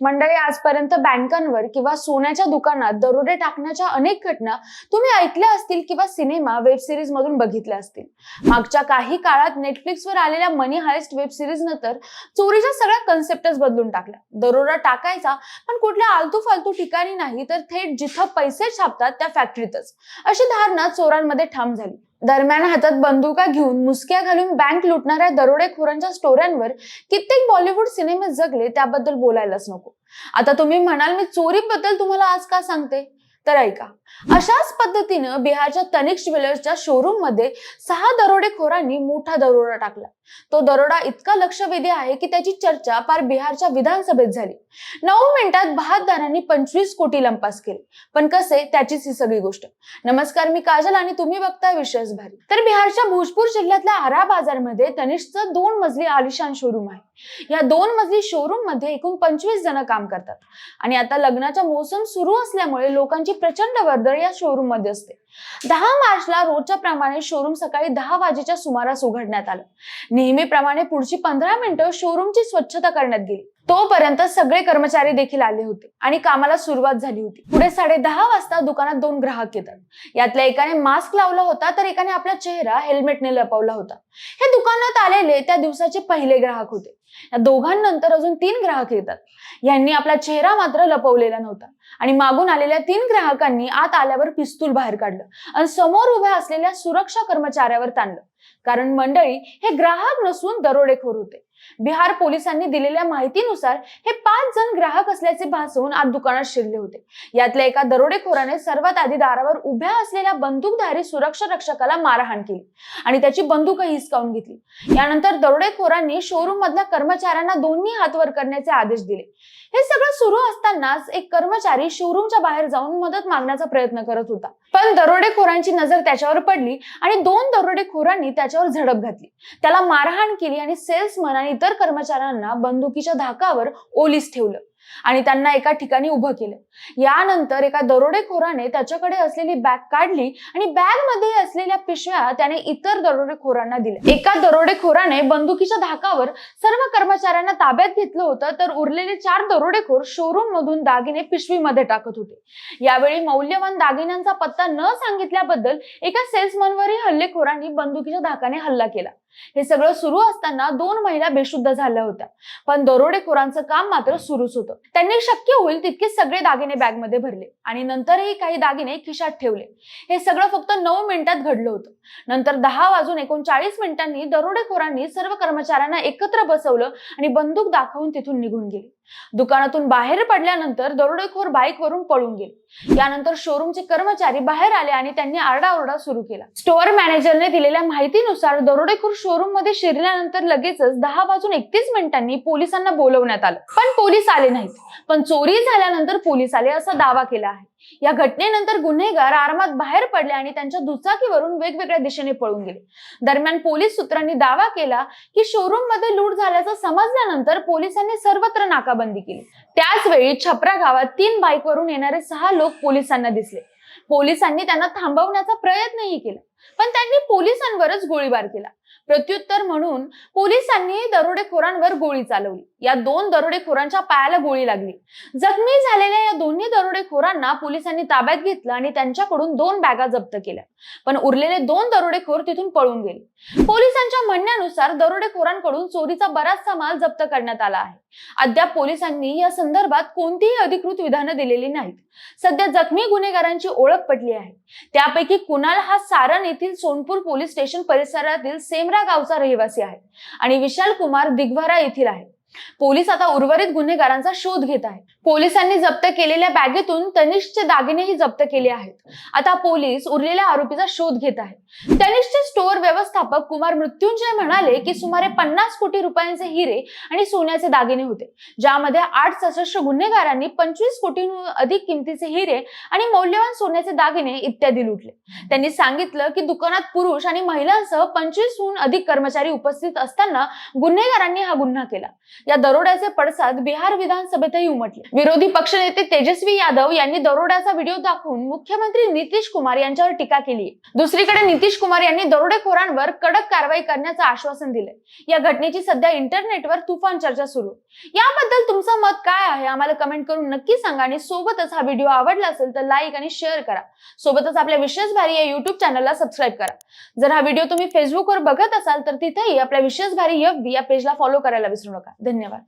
मंडळी आजपर्यंत बँकांवर किंवा सोन्याच्या दुकानात दरोडे टाकण्याच्या अनेक घटना तुम्ही ऐकल्या असतील किंवा सिनेमा वेब सिरीज मधून बघितल्या असतील. मागच्या काही काळात नेटफ्लिक्सवर आलेल्या मनी हायस्ट वेब सिरीज नंतर चोरीच्या सगळ्या कन्सेप्टच बदलून टाकल्या. दरोडा टाकायचा पण कुठल्या आलतू फालतू ठिकाणी नाही तर थेट जिथं पैसे छापतात त्या फॅक्टरीतच अशी धारणा चोरांमध्ये ठाम झाली. दरम्यान हातात बंदुका घेऊन मुसक्या घालून बँक लुटणाऱ्या दरोडेखोरांच्या स्टोऱ्यांवर कित्येक बॉलिवूड सिनेमे जगले त्याबद्दल बोलायलाच नको. आता तुम्ही म्हणाल मी चोरीबद्दल तुम्हाला आज का सांगते? तर ऐका. अशाच पद्धतीनं बिहारच्या तनिक ज्वेलर्सच्या शोरूममध्ये सहा दरोडेखोरांनी मोठा दरोडा टाकला. तो दरोडा इतका लक्षवेधी आहे की त्याची चर्चा पार बिहारच्या विधानसभेत झाली. नऊ मिनिटात बहाददारांनी पंचवीस कोटी लंपास केले. पण कसे? त्याचीच ही सगळी गोष्ट. नमस्कार मी काजल आणि तुम्ही बघताय विश्वास भारी. तर बिहारच्या भोजपूर जिल्ह्यातल्या आरा बाजारमध्ये तनिष्कचं दोन मजली आलिशान शोरूम आहे. या दोन मजली शोरूममध्ये एकूण पंचवीस जण काम करतात. आणि आता लग्नाचा मोसम सुरू असल्यामुळे लोकांची प्रचंड वर्दळ या शोरूममध्ये असते. दहा मार्चला रोजच्या प्रमाणे शोरूम सकाळी दहा वाजेच्या सुमारास उघडण्यात आलं. नेहमीप्रमाणे पुढची पंधरा मिनिटं शोरूमची स्वच्छता करण्यात गेली. तोपर्यंत सगळे कर्मचारी देखील आले होते आणि कामाला सुरुवात झाली होती. पुढे साडे दहा वाजता दुकानात दोन ग्राहक येतात. यातल्या एकाने मास्क लावला होता तर एकाने आपला चेहरा हेल्मेटने लपवला होता. हे दुकानात आलेले त्या दिवसाचे पहिले ग्राहक होते. या दोघांनंतर अजून तीन ग्राहक येतात. यांनी आपला चेहरा मात्र लपवलेला नव्हता आणि मागून आलेल्या तीन ग्राहकांनी आत आल्यावर पिस्तूल बाहेर काढलं आणि समोर उभ्या असलेल्या सुरक्षा कर्मचाऱ्यावर ताणलं. कारण मंडळी हे ग्राहक नसून दरोडेखोर होते. बिहार पोलिसांनी दिलेल्या माहितीनुसार हे पाच जण ग्राहक असल्याचे भासवून आत दुकानात शिरले होते. यातल्या एका दरोडेखोराने सर्वात आधी दारावर उभ्या असलेल्या बंदूकधारी सुरक्षा रक्षकाला मारहाण केली आणि त्याची बंदूकही हिसकावून घेतली. यानंतर दरोडेखोरांनी शोरूम मधल्या कर्मचाऱ्यांना दोन्ही हात वर करण्याचे आदेश दिले. हे सगळं सुरू असतानाच एक कर्मचारी शोरूमच्या बाहेर जाऊन मदत मागण्याचा प्रयत्न करत होता. पण दरोडेखोरांची नजर त्याच्यावर पडली आणि दोन दरोडेखोरांनी त्याच्यावर झडप घातली. त्याला मारहाण केली आणि सेल्समन आणि इतर कर्मचाऱ्यांना बंदुकीच्या धाकावर ओलीस ठेवलं आणि त्यांना एका ठिकाणी उभं केलं. यानंतर एका दरोडेखोराने त्याच्याकडे असलेली बॅग काढली आणि बॅगमध्ये असलेल्या पिशव्या त्याने इतर दरोडेखोरांना दिल्या. एका दरोडेखोराने बंदुकीच्या धाकावर सर्व कर्मचाऱ्यांना ताब्यात घेतलं होतं तर उरलेले चार दरोडेखोर शोरूम मधून दागिने पिशवीमध्ये टाकत होते. यावेळी मौल्यवान दागिन्यांचा पत्ता न सांगितल्याबद्दल एका सेल्समनवरही हल्लेखोरांनी बंदुकीच्या धाकाने हल्ला केला. हे सगळं सुरू असताना दोन महिला बेशुद्ध झाल्या होत्या. पण दरोडेखोरांचं काम मात्र सुरूच होतं. त्यांनी शक्य होईल तितके सगळे दागिने बॅगमध्ये भरले आणि नंतरही काही दागिने खिशात ठेवले. हे सगळं फक्त नऊ मिनिटात घडलं होतं. नंतर दहा वाजून एकोणचाळीस मिनिटांनी दरोडेखोरांनी सर्व कर्मचाऱ्यांना एकत्र बसवलं आणि बंदूक दाखवून तिथून निघून गेले. दुकानातून बाहेर पडल्यानंतर दरोडेखोर बाईकवरून पळून गेले. यानंतर शोरूमचे कर्मचारी बाहेर आले आणि त्यांनी आरडाओरडा सुरू केला. स्टोअर मॅनेजरने दिलेल्या माहितीनुसार दरोडेखोर शोरूममध्ये शिरल्यानंतर लगेचच दहा वाजून एकतीस मिनिटांनी पोलिसांना बोलवण्यात आलं. पण पोलीस आले नाहीत. पण चोरी झाल्यानंतर पोलीस आले असा दावा केला आहे. या घटनेनंतर गुन्हेगार आरामात बाहेर पडले आणि त्यांच्या दुचाकीवरून वेगवेगळ्या दिशेने पळून गेले. दरम्यान पोलीस सूत्रांनी दावा केला की शोरूममध्ये लूट झाल्याचं समजल्यानंतर पोलिसांनी सर्वत्र नाकाबंदी केली. त्याच वेळी छपरा गावात तीन बाईकवरून येणारे सहा लोक पोलिसांना दिसले. पोलिसांनी त्यांना थांबवण्याचा प्रयत्नही केला. पण त्यांनी पोलिसांवरच गोळीबार केला. प्रत्युत्तर म्हणून पोलिसांनी दरोडेखोरांवर गोळी चालवली. या दोन दरोडेखोरांच्या पायाला गोळी लागली. जखमी झालेल्या या दोन्ही दरोडेखोरांना पोलिसांनी ताब्यात घेतलं आणि त्यांच्याकडून दोन बॅगा जप्त केल्या. पण उरलेले दोन दरोडेखोर तिथून पळून गेले. पोलिसांच्या म्हणण्यानुसार दरोडेखोरांकडून चोरीचा बराचसा माल जप्त करण्यात आला आहे. अद्याप पोलिसांनी या संदर्भात कोणतीही अधिकृत विधानं दिलेली नाहीत. सध्या जखमी गुन्हेगारांची ओळख पटली आहे. त्यापैकी कुणाल हा सारण येथील सोनपूर पोलीस स्टेशन परिसरातील सेमरा गावचा रहिवासी आहे. आणि विशाल कुमार दिग्वारा येथील आहे. पोलीस आता उर्वरित गुन्हेगारांचा शोध घेत आहे. पोलिसांनी जप्त केलेल्या बॅगेतून तनिषचे दागिनेही जप्त केले आहेत. आता पोलीस उरलेल्या आरोपीचा शोध घेत आहेत. तनिषचे स्टोअर व्यवस्थापक कुमार मृत्युंजय म्हणाले की सुमारे पन्नास कोटी रुपयांचे हिरे आणि सोन्याचे दागिने होते. ज्यामध्ये आठ सशस्त्र गुन्हेगारांनी पंचवीस कोटींहून अधिक किमतीचे हिरे आणि मौल्यवान सोन्याचे दागिने इत्यादी लुटले. त्यांनी सांगितलं की दुकानात पुरुष आणि महिलांसह पंचवीसहून अधिक कर्मचारी उपस्थित असताना गुन्हेगारांनी हा गुन्हा केला. या दरोड्याचे पडसाद बिहार विधानसभेतही उमटले. विरोधी पक्षनेते तेजस्वी यादव यांनी दरोड्याचा व्हिडिओ दाखवून मुख्यमंत्री नितीश कुमार यांच्यावर टीका केली. दुसरीकडे नितीश कुमार यांनी दरोडेखोरांवर कडक कारवाई करण्याचं आश्वासन दिले या घटनेची सध्या इंटरनेटवर तुफान चर्चा सुरू. याबद्दल तुमचं मत काय आहे? आम्हाला कमेंट करून नक्की सांगा आणि सोबतच हा व्हिडिओ आवडला असेल तर लाईक आणि शेअर करा. सोबतच आपल्या विशेष भारी या युट्यूब चॅनलला सबस्क्राईब करा. जर हा व्हिडिओ तुम्ही फेसबुकवर बघत असाल तर तिथेही आपल्या विशेष भारी एफ बी या पेजला फॉलो करायला विसरू नका. धन्यवाद